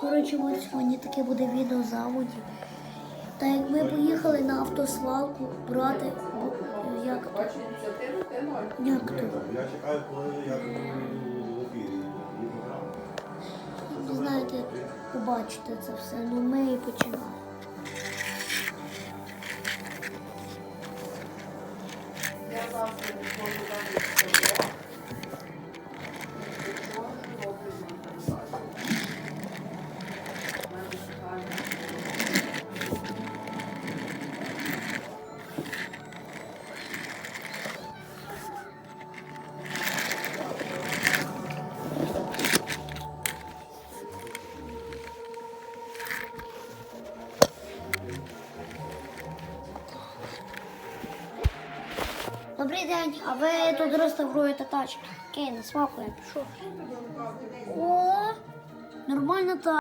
Коротше, ось сьогодні таке буде відео заводі. Та як ми поїхали на автосвалку брати, як то, як то, Я чекаю, коли я знаєте, побачите це все. Ну ми і починаємо. Добрий день, а ви тут реставруєте тачки? Окей, на свалку я пішов. О, нормально так.